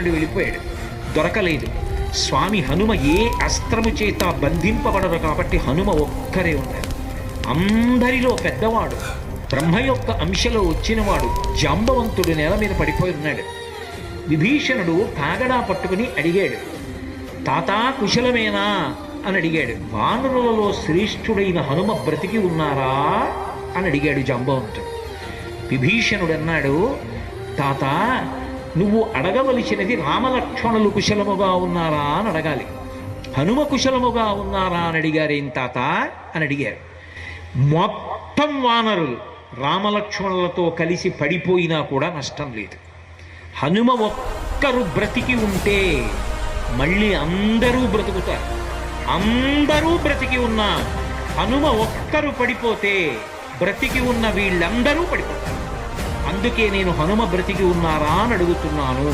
శ్రీకృష్ణుడు వెళ్ళిపోయాడు. దొరకలేదు. స్వామి హనుమ ఏ అస్త్రము చేత బంధింపబడరు కాబట్టి హనుమ ఒక్కరే ఉన్నారు అందరిలో పెద్దవాడు. బ్రహ్మ యొక్క అంశలో వచ్చినవాడు జాంబవంతుడు నేల మీద పడిపోయి ఉన్నాడు. విభీషణుడు కాగడా పట్టుకుని అడిగాడు తాతా కుశలమేనా? అని అడిగాడు వానరులలో శ్రేష్ఠుడైన హనుమ బ్రతికి ఉన్నారా? అని అడిగాడు జాంబవంతుడు. విభీషణుడు అన్నాడు తాత నువ్వు అడగవలసినది రామలక్ష్మణులు కుశలముగా ఉన్నారా అని అడగాలి. హనుమ కుశలముగా ఉన్నారా అని అడిగారేం. తాత అని అడిగారు. మొత్తం వానరులు రామలక్ష్మణులతో కలిసి పడిపోయినా కూడా నష్టం లేదు. హనుమ ఒక్కరు బ్రతికి ఉంటే మళ్ళీ అందరూ బ్రతుకుతారు. అందరూ బ్రతికి ఉన్నా హనుమ ఒక్కరు పడిపోతే బ్రతికి ఉన్న వీళ్ళందరూ పడిపోతారు. అందుకే నేను హనుమ బ్రతికి ఉన్నారా అని అడుగుతున్నాను.